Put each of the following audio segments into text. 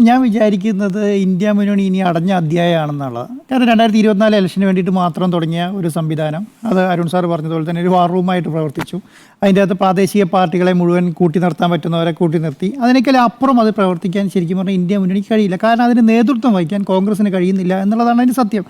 ഞാൻ വിചാരിക്കുന്നത് ഇന്ത്യ മുന്നണി ഇനി അടഞ്ഞ അധ്യായമാണെന്നുള്ളത്. കാരണം രണ്ടായിരത്തി ഇരുപത്തിനാല് ഇലക്ഷന് വേണ്ടിയിട്ട് മാത്രം തുടങ്ങിയ ഒരു സംവിധാനം. അത് അരുൺ സാർ പറഞ്ഞതുപോലെ തന്നെ ഒരു വാർ റൂമായിട്ട് പ്രവർത്തിച്ചു. അതിന്റെ അകത്ത് പ്രാദേശിക പാർട്ടികളെ മുഴുവൻ കൂട്ടി നിർത്താൻ പറ്റുന്നവരെ കൂട്ടി നിർത്തി. അതിനേക്കാൾ അപ്പുറം അത് പ്രവർത്തിക്കാൻ ശരിക്കും പറഞ്ഞാൽ ഇന്ത്യ മുന്നണിക്ക് കഴിയില്ല. കാരണം അതിന് നേതൃത്വം വഹിക്കാൻ കോൺഗ്രസിന് കഴിയുന്നില്ല എന്നുള്ളതാണ് അതിന്റെ സത്യം.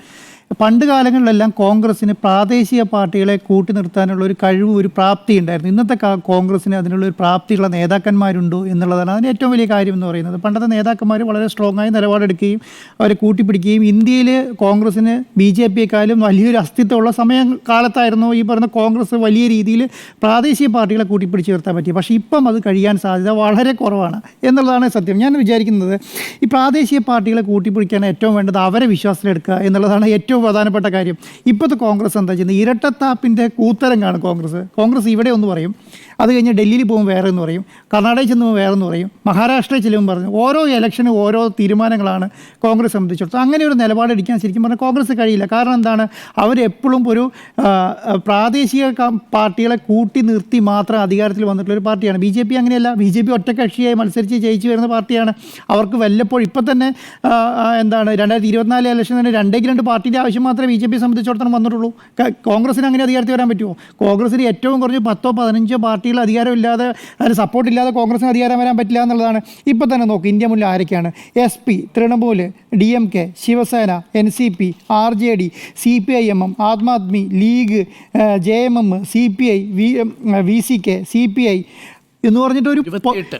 പണ്ട് കാലങ്ങളിലെല്ലാം കോൺഗ്രസ്സിന് പ്രാദേശിക പാർട്ടികളെ കൂട്ടി നിർത്താനുള്ള ഒരു കഴിവ് ഒരു പ്രാപ്തി ഉണ്ടായിരുന്നു. ഇന്നത്തെ കോൺഗ്രസ്സിന് അതിനുള്ള ഒരു പ്രാപ്തിയുള്ള നേതാക്കന്മാരുണ്ടോ എന്നുള്ളതാണ് അതിന് ഏറ്റവും വലിയ കാര്യം എന്ന് പറയുന്നത്. പണ്ടത്തെ നേതാക്കന്മാർ വളരെ സ്ട്രോങ് ആയി നിലപാടെടുക്കുകയും അവരെ കൂട്ടിപ്പിടിക്കുകയും ഇന്ത്യയിൽ കോൺഗ്രസ്സിന് ബി ജെ പിയെക്കാളും വലിയൊരു അസ്തിത്വമുള്ള സമയം കാലത്തായിരുന്നു ഈ പറഞ്ഞ കോൺഗ്രസ് വലിയ രീതിയിൽ പ്രാദേശിക പാർട്ടികളെ കൂട്ടിപ്പിടിച്ച് നിർത്താൻ പറ്റി പക്ഷേ ഇപ്പം അത് കഴിയാൻ സാധ്യത വളരെ കുറവാണ് എന്നുള്ളതാണ് സത്യം. ഞാൻ വിചാരിക്കുന്നത് ഈ പ്രാദേശിക പാർട്ടികളെ കൂട്ടിപ്പിടിക്കാൻ ഏറ്റവും വേണ്ടത് അവരെ വിശ്വാസത്തിലെടുക്കുക എന്നുള്ളതാണ് ഏറ്റവും പ്രധാനപ്പെട്ട കാര്യം. ഇപ്പോഴത്തെ കോൺഗ്രസ് എന്താ ചെയ്യുന്നത്? ഇരട്ടത്താപ്പിന്റെ കൂത്തരങ്ങാണ് കോൺഗ്രസ്. കോൺഗ്രസ് ഇവിടെ ഒന്ന് പറയും. അത് കഴിഞ്ഞ് ഡൽഹിയിൽ പോകുമ്പോൾ വേറെ എന്ന് പറയും കർണാടകയിൽ ചെന്ന് വേറെ എന്ന് പറയും മഹാരാഷ്ട്രയിൽ ചെല്ലുമ്പോൾ പറഞ്ഞു ഓരോ ഇലക്ഷനും ഓരോ തീരുമാനങ്ങളാണ് കോൺഗ്രസ് സംബന്ധിച്ചിടത്തോളം. അങ്ങനെ ഒരു നിലപാടെടുക്കാൻ ശരിക്കും പറഞ്ഞാൽ കോൺഗ്രസ് കഴിയില്ല. കാരണം എന്താണ്? അവരെപ്പോഴും ഒരു പ്രാദേശിക പാർട്ടികളെ കൂട്ടി നിർത്തി മാത്രം അധികാരത്തിൽ വന്നിട്ടുള്ള ഒരു പാർട്ടിയാണ്. ബി ജെ പി അങ്ങനെയല്ല. ബി ജെ പി ഒറ്റക്കക്ഷിയായി മത്സരിച്ച് ജയിച്ചു വരുന്ന പാർട്ടിയാണ്. അവർക്ക് വല്ലപ്പോഴും ഇപ്പം തന്നെ എന്താണ് രണ്ടായിരത്തി ഇരുപത്തിനാല് ഇലക്ഷൻ തന്നെ രണ്ടേക്ക് രണ്ട് പാർട്ടിയുടെ ആവശ്യം മാത്രമേ ബി ജെ പി സംബന്ധിച്ചിടത്തോളം വന്നിട്ടുള്ളൂ. കോൺഗ്രസിന് അങ്ങനെ അധികാരത്തിൽ വരാൻ പറ്റുമോ? കോൺഗ്രസിന് ഏറ്റവും കുറഞ്ഞ് പത്തോ പതിനഞ്ചോ പാർട്ടികൾ അധികാരമില്ലാതെ അതിന് സപ്പോർട്ട് ഇല്ലാതെ കോൺഗ്രസിന് അധികാരം വരാൻ പറ്റില്ല എന്നുള്ളതാണ്. ഇപ്പോൾ തന്നെ നോക്ക് ഇന്ത്യ മുന്നിൽ ആരൊക്കെയാണ്? S P Trinamool D M K Shivsena N C P R J D C P I M Aam Aadmi league J M M C P I V V C K C P I എന്ന് പറഞ്ഞിട്ട് ഒരു.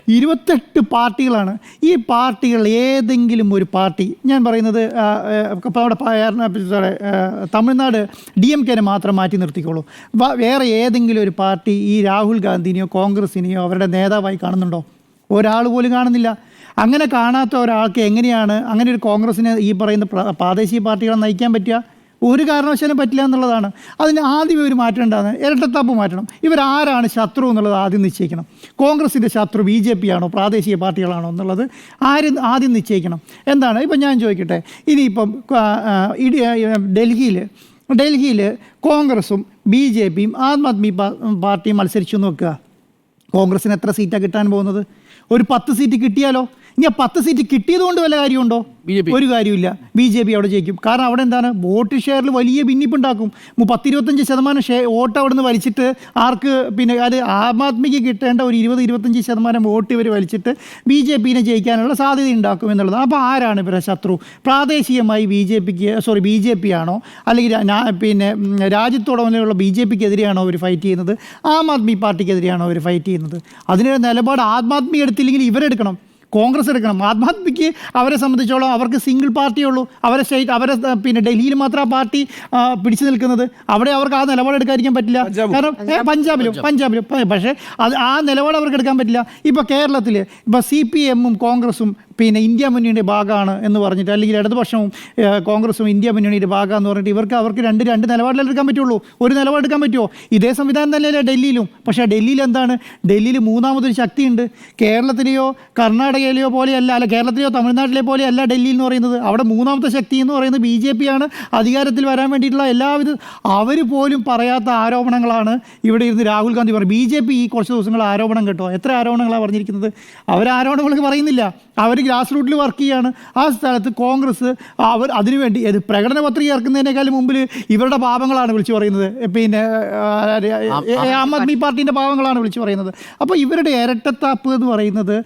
ഇരുപത്തെട്ട് പാർട്ടികളാണ്. ഈ പാർട്ടികൾ ഏതെങ്കിലും ഒരു party ഞാൻ പറയുന്നത് ആ, ആ, ഇപ്പം അവിടെ തമിഴ്നാട് ഡി എം കെനെ മാത്രം മാറ്റി നിർത്തിക്കോളൂ. വേറെ ഏതെങ്കിലും ഒരു പാർട്ടി ഈ രാഹുൽ ഗാന്ധിനെയോ കോൺഗ്രസിനെയോ അവരുടെ നേതാവായി കാണുന്നുണ്ടോ? ഒരാൾ പോലും കാണുന്നില്ല. അങ്ങനെ കാണാത്ത ഒരാൾക്ക് എങ്ങനെയാണ് അങ്ങനെ ഒരു കോൺഗ്രസിനെ ഈ പറയുന്ന പ്ര- പ്രാദേശിക പാർട്ടികളെ നയിക്കാൻ പറ്റുക? ഒരു കാരണവശാലും പറ്റില്ല എന്നുള്ളതാണ്. അതിന് ആദ്യം ഇവർ മാറ്റേണ്ടതെന്ന് ഇരട്ടത്താപ്പ് മാറ്റണം. ഇവരാരാണ് ശത്രു എന്നുള്ളത് ആദ്യം നിശ്ചയിക്കണം. കോൺഗ്രസിന്റെ ശത്രു ബി ജെ പി ആണോ പ്രാദേശിക പാർട്ടികളാണോ എന്നുള്ളത് ആര് ആദ്യം നിശ്ചയിക്കണം. എന്താണ്? ഇപ്പം ഞാൻ ചോദിക്കട്ടെ. ഇനിയിപ്പം ഇടി ഡൽഹിയിൽ ഡൽഹിയിൽ കോൺഗ്രസും ബി ജെ പിയും ആം ആദ്മി പാർട്ടിയും മത്സരിച്ചു എന്ന് വെക്കുക. കോൺഗ്രസിന് എത്ര സീറ്റാണ് കിട്ടാൻ പോകുന്നത്? ഒരു പത്ത് സീറ്റ് കിട്ടിയാലോ? ഇനി ആ പത്ത് സീറ്റ് കിട്ടിയത് കൊണ്ട് വല്ല കാര്യമുണ്ടോ. ഒരു കാര്യമില്ല. ബി ജെ പി അവിടെ ജയിക്കും. കാരണം അവിടെ എന്താണ്? വോട്ട് ഷെയറിൽ വലിയ ഭിന്നിപ്പുണ്ടാക്കും. മു- പത്തിരുപത്തഞ്ച് ശതമാനം ഷെയർ വോട്ട് അവിടെ നിന്ന് വലിച്ചിട്ട് ആർക്ക് പിന്നെ അത് ആം ആദ്മിക്ക് കിട്ടേണ്ട ഒരു ഇരുപത് ഇരുപത്തഞ്ച് ശതമാനം വോട്ട് ഇവർ വലിച്ചിട്ട് ബി ജെ പിനെ ജയിക്കാനുള്ള സാധ്യത ഉണ്ടാക്കും എന്നുള്ളത്. അപ്പോൾ ആരാണ് ഇവരുടെ ശത്രു? പ്രാദേശികമായി ബി ജെ പിക്ക് സോറി ബി ജെ പി ആണോ? അല്ലെങ്കിൽ രാ- നാ- പിന്നെ ഉം, രാജ്യത്തോടമുള്ള ബി ജെ പിക്ക് എതിരെയാണോ അവർ ഫൈറ്റ് ചെയ്യുന്നത്? ആം ആദ്മി പാർട്ടിക്കെതിരെയാണോ അവർ ഫൈറ്റ് ചെയ്യുന്നത്? അതിനൊരു നിലപാട് ആം ആദ്മി എടുത്തില്ലെങ്കിൽ ഇവരെടുക്കണം. കോൺഗ്രസ് എടുക്കണം. ആത്മാത്മിക്ക് അവരെ സംബന്ധിച്ചോളം അവർക്ക് സിംഗിൾ പാർട്ടിയേ ഉള്ളൂ. അവരെ സ്റ്റേറ്റ് അവരെ പിന്നെ ഡൽഹിയിൽ മാത്രം ആ പാർട്ടി പിടിച്ചു നിൽക്കുന്നത്. അവിടെ അവർക്ക് ആ നിലപാടെടുക്കാതിരിക്കാൻ പറ്റില്ല. കാരണം പഞ്ചാബിലും പഞ്ചാബിലും. പക്ഷേ അത് ആ നിലപാട് അവർക്ക് എടുക്കാൻ പറ്റില്ല. ഇപ്പോൾ കേരളത്തിൽ ഇപ്പോൾ സി പി എമ്മും കോൺഗ്രസും പിന്നെ ഇന്ത്യ മുന്നണിയുടെ ഭാഗമാണ് എന്ന് പറഞ്ഞിട്ട് അല്ലെങ്കിൽ ഇടതുപക്ഷവും കോൺഗ്രസും ഇന്ത്യ മുന്നണിയുടെ ഭാഗമാണെന്ന് പറഞ്ഞിട്ട് ഇവർക്ക് അവർക്ക് രണ്ട് രണ്ട് നിലപാടിലെ എടുക്കാൻ പറ്റുള്ളൂ. ഒരു നിലപാടെടുക്കാൻ പറ്റുമോ? ഇതേ സംവിധാനം തന്നെയല്ലേ ഡൽഹിയിലും. പക്ഷേ ഡൽഹിയിൽ എന്താണ്? ഡൽഹിയിൽ മൂന്നാമതൊരു ശക്തിയുണ്ട്. കേരളത്തിലെയോ കർണാടകയിലെയോ പോലെയല്ല അല്ല കേരളത്തിലെയോ തമിഴ്നാട്ടിലെ പോലെയല്ല ഡൽഹി എന്ന് പറയുന്നത്. അവിടെ മൂന്നാമത്തെ ശക്തി എന്ന് പറയുന്നത് ബി ജെ പി ആണ് അധികാരത്തിൽ വരാൻ വേണ്ടിയിട്ടുള്ള എല്ലാവിധ അവർ പോലും പറയാത്ത ആരോപണങ്ങളാണ് ഇവിടെ ഇരുന്ന് രാഹുൽ ഗാന്ധി പറഞ്ഞു ബി ജെ പി ഈ കുറച്ച് ദിവസങ്ങൾ ആരോപണം കേട്ടോ. എത്ര ആരോപണങ്ങളാണ് പറഞ്ഞിരിക്കുന്നത്? അവർ ആരോപണങ്ങൾക്ക് പറയുന്നില്ല. അവർ ഗ്രാസ് റൂട്ടിൽ വർക്ക് ചെയ്യാണ്. ആ സ്ഥലത്ത് കോൺഗ്രസ് അവർ അതിനുവേണ്ടി അത് പ്രകടന പത്രിക ഇറക്കുന്നതിനേക്കാളും മുമ്പിൽ ഇവരുടെ പാപങ്ങളാണ് വിളിച്ചു പറയുന്നത്. പിന്നെ ആം ആദ്മി പാർട്ടീന്റെ പാവങ്ങളാണ് വിളിച്ചു പറയുന്നത്. അപ്പോൾ ഇവരുടെ ഇരട്ടത്താപ്പ് എന്ന് പറയുന്നത്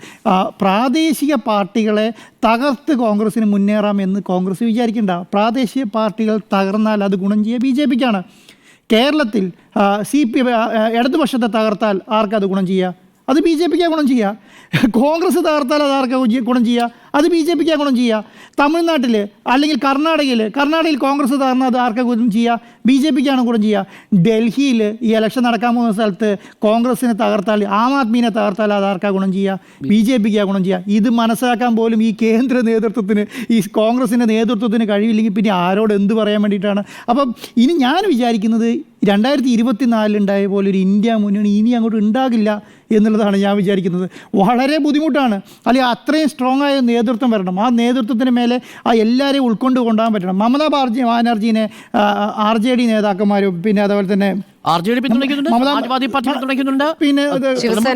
പ്രാദേശിക പാർട്ടികളെ തകർത്ത് കോൺഗ്രസ്സിന് മുന്നേറാം എന്ന് കോൺഗ്രസ് വിചാരിക്കേണ്ട. പ്രാദേശിക പാർട്ടികൾ തകർന്നാൽ അത് ഗുണം ചെയ്യുക ബി ജെ പിക്കാണ്. കേരളത്തിൽ സി പി ഇടതുപക്ഷത്തെ തകർത്താൽ ആർക്കത് ഗുണം ചെയ്യുക അത് ബി ജെ പിക്ക് ഗുണം ചെയ്യുക കോൺഗ്രസ് തകർത്താൽ അത് ആർക്കാ ഗുണം ചെയ്യുക അത് ബി ജെ പിക്ക് ഗുണം ചെയ്യുക തമിഴ്നാട്ടിൽ അല്ലെങ്കിൽ കർണാടകയിൽ കർണാടകയിൽ കോൺഗ്രസ് തകർന്ന അത് ആർക്കാ ഗുണം ചെയ്യുക ബി ജെ പിക്കാണ് ഗുണം ചെയ്യുക ഡൽഹിയിൽ ഈ ഇലക്ഷൻ നടക്കാൻ പോകുന്ന സ്ഥലത്ത് കോൺഗ്രസിനെ തകർത്താൽ ആം ആദ്മീനെ തകർത്താൽ അത് ആർക്കാ ഗുണം ചെയ്യുക ബി ജെ പിക്കാ ഗുണം ചെയ്യുക ഇത് മനസ്സിലാക്കാൻ പോലും ഈ കേന്ദ്ര നേതൃത്വത്തിന് ഈ കോൺഗ്രസിന്റെ നേതൃത്വത്തിന് കഴിവില്ലെങ്കിൽ പിന്നെ ആരോട് എന്ത് പറയാൻ വേണ്ടിയിട്ടാണ്? അപ്പം ഇനി ഞാൻ വിചാരിക്കുന്നത് രണ്ടായിരത്തി ഇരുപത്തിനാലിലുണ്ടായ പോലെ ഒരു ഇന്ത്യ മുന്നണി ഇനി അങ്ങോട്ട് ഉണ്ടാകില്ല എന്നുള്ളതാണ് ഞാൻ വിചാരിക്കുന്നത്. വളരെ ബുദ്ധിമുട്ടാണ്. അല്ലെങ്കിൽ അത്രയും സ്ട്രോങ് ആയ നേതൃത്വം വരണം. ആ നേതൃത്വത്തിന് മേലെ ആ എല്ലാവരെയും ഉൾക്കൊണ്ട് കൊണ്ടുപോകാൻ പറ്റണം. മമതാ ബാർജി ബാനർജീനെ ആർ ജെ ഡി നേതാക്കന്മാരും പിന്നെ അതുപോലെ തന്നെ ആർ ജെ ഡി പിന്തുണയ്ക്കുന്നുണ്ട്? പിന്നെ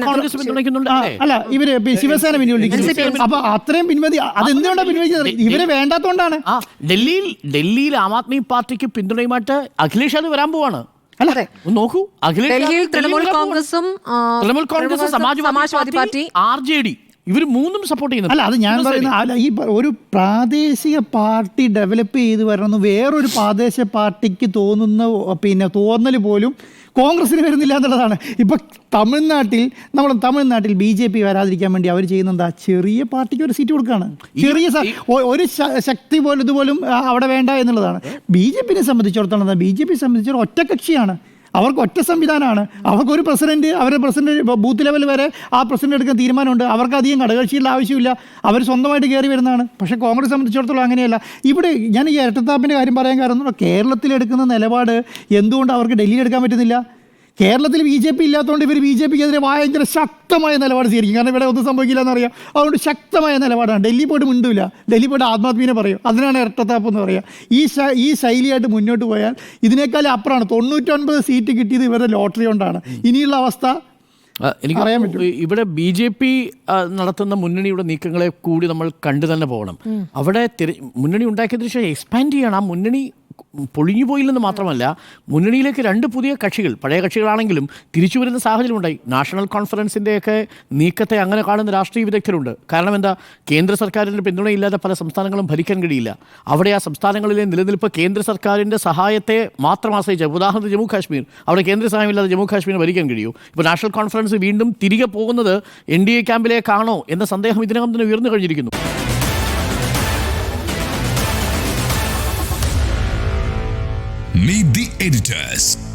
കോൺഗ്രസ് പിന്തുണയ്ക്കുന്നുണ്ട് അല്ല? ഇവർ ശിവസേന പിൻവലിക്കുന്നു. അപ്പൊ അത്രയും പിൻവലി അതെന്തുകൊണ്ടാണ് പിൻവലിക്കുന്നത് ഇവർ വേണ്ടാത്തോണ്ടാണ്. ആ ഡൽഹിയിൽ ഡൽഹിയിൽ ആം ആദ്മി പാർട്ടിക്ക് പിന്തുണയുമായിട്ട് അഖിലേഷ് അത് വരാൻ പോവാണ്. അല്ലേ ഒന്ന് നോക്കൂ. അഖിലേഷ് തൃണമൂൽ കോൺഗ്രസും Trinamool Congress Samajwadi party R J D. ഇവർ മൂന്നും സപ്പോർട്ട് ചെയ്യുന്നു അല്ല അത് ഞാൻ പറയുന്നത് അല്ല ഈ ഒരു പ്രാദേശിക പാർട്ടി ഡെവലപ്പ് ചെയ്ത് വരണമെന്ന് വേറൊരു പ്രാദേശിക പാർട്ടിക്ക് തോന്നുന്ന പിന്നെ തോന്നൽ പോലും കോൺഗ്രസ്സിന് വരുന്നില്ല എന്നുള്ളതാണ്. ഇപ്പം തമിഴ്നാട്ടിൽ നമ്മൾ തമിഴ്നാട്ടിൽ ബി ജെ പി വരാതിരിക്കാൻ വേണ്ടി അവർ ചെയ്യുന്ന എന്താ ചെറിയ പാർട്ടിക്ക് ഒരു സീറ്റ് കൊടുക്കുകയാണ് ചെറിയ ഒരു ശക്തി പോലും ഇതുപോലും അവിടെ വേണ്ട എന്നുള്ളതാണ്. ബി ജെ പിനെ സംബന്ധിച്ചിടത്തോളം ബി ജെ പി സംബന്ധിച്ചിടത്തോളം ഒറ്റക്കക്ഷിയാണ് അവർക്ക് ഒറ്റ സംവിധാനമാണ്. അവർക്കൊരു പ്രസിഡന്റ് അവരുടെ പ്രസിഡന്റ് ബൂത്ത് ലെവൽ വരെ ആ പ്രസിഡന്റ് എടുക്കുന്ന തീരുമാനമുണ്ട്. അവർക്ക് അധികം ഘടകകക്ഷിയുടെ ആവശ്യമില്ല. അവർ സ്വന്തമായിട്ട് കയറി വരുന്നതാണ്. പക്ഷേ കോൺഗ്രസ് സംബന്ധിച്ചിടത്തോളം അങ്ങനെയല്ല. ഇവിടെ ഞാൻ ഈ ഇരട്ടത്താപ്പിന്റെ കാര്യം പറയാൻ കാരണം കേരളത്തിൽ എടുക്കുന്ന നിലപാട് എന്തുകൊണ്ട് അവർക്ക് ഡൽഹിയിൽ എടുക്കാൻ പറ്റുന്നില്ല? കേരളത്തിൽ ബി ജെ പി ഇല്ലാത്തതുകൊണ്ട് ഇവർ ബി ജെ പിക്കെതിരെ ഭയങ്കര ശക്തമായ നിലപാട് സ്വീകരിക്കും. കാരണം ഇവിടെ ഒന്നും സംഭവിക്കില്ല എന്നറിയാം അതുകൊണ്ട് ശക്തമായ നിലപാടാണ്. ഡൽഹി പോയിട്ട് മിണ്ടില്ല ഡൽഹി പോയിട്ട് ആത്മാത്മീനെ പറയും. അതിനാണ് ഇരട്ടത്താപ്പ് എന്ന് പറയുക ഈ ശ- ഈ ശൈലിയായിട്ട് മുന്നോട്ട് പോയാൽ ഇതിനേക്കാൾ അപ്പുറമാണ്. തൊണ്ണൂറ്റൊൻപത് സീറ്റ് കിട്ടിയത് ഇവരുടെ ലോട്ടറി കൊണ്ടാണ്. ഇനിയുള്ള അവസ്ഥ എനിക്ക് പറയാൻ പറ്റും. ഇവിടെ ബി ജെ പി നടത്തുന്ന മുന്നണിയുടെ നീക്കങ്ങളെ കൂടി നമ്മൾ കണ്ടു തന്നെ പോകണം. അവിടെ മുന്നണി ഉണ്ടാക്കിയതിനു ശേഷം എക്സ്പാൻഡ് ചെയ്യണം. ആ മുന്നണി പൊളിഞ്ഞു പോയില്ലെന്ന് മാത്രമല്ല മുന്നണിയിലേക്ക് രണ്ട് പുതിയ കക്ഷികൾ പഴയ കക്ഷികളാണെങ്കിലും തിരിച്ചു വരുന്ന സാഹചര്യം ഉണ്ടായി നാഷണൽ കോൺഫറൻസിന്റെയൊക്കെ നീക്കത്തെ അങ്ങനെ കാണുന്ന രാഷ്ട്രീയ വിദഗ്ധരുണ്ട്. കാരണം എന്താ? കേന്ദ്ര സർക്കാരിന്റെ പിന്തുണയില്ലാതെ പല സംസ്ഥാനങ്ങളും ഭരിക്കാൻ കഴിയില്ല. അവിടെ ആ സംസ്ഥാനങ്ങളിലെ നിലനിൽപ്പ് കേന്ദ്ര സർക്കാരിന്റെ സഹായത്തെ മാത്രം ആശ്രയിച്ച ഉദാഹരണത്തിന് ജമ്മു കാശ്മീർ അവിടെ കേന്ദ്ര സഹായമില്ലാതെ ജമ്മു കാശ്മീർ ഭരിക്കാൻ കഴിയൂ. ഇപ്പോൾ നാഷണൽ കോൺഫറൻസ് വീണ്ടും തിരികെ പോകുന്നത് എൻ ഡി എ ക്യാമ്പിലേക്കാണോ എന്ന സന്ദേഹം ഇതിനകം തന്നെ ഉയർന്നു കഴിഞ്ഞിരിക്കുന്നു. Meet the editors.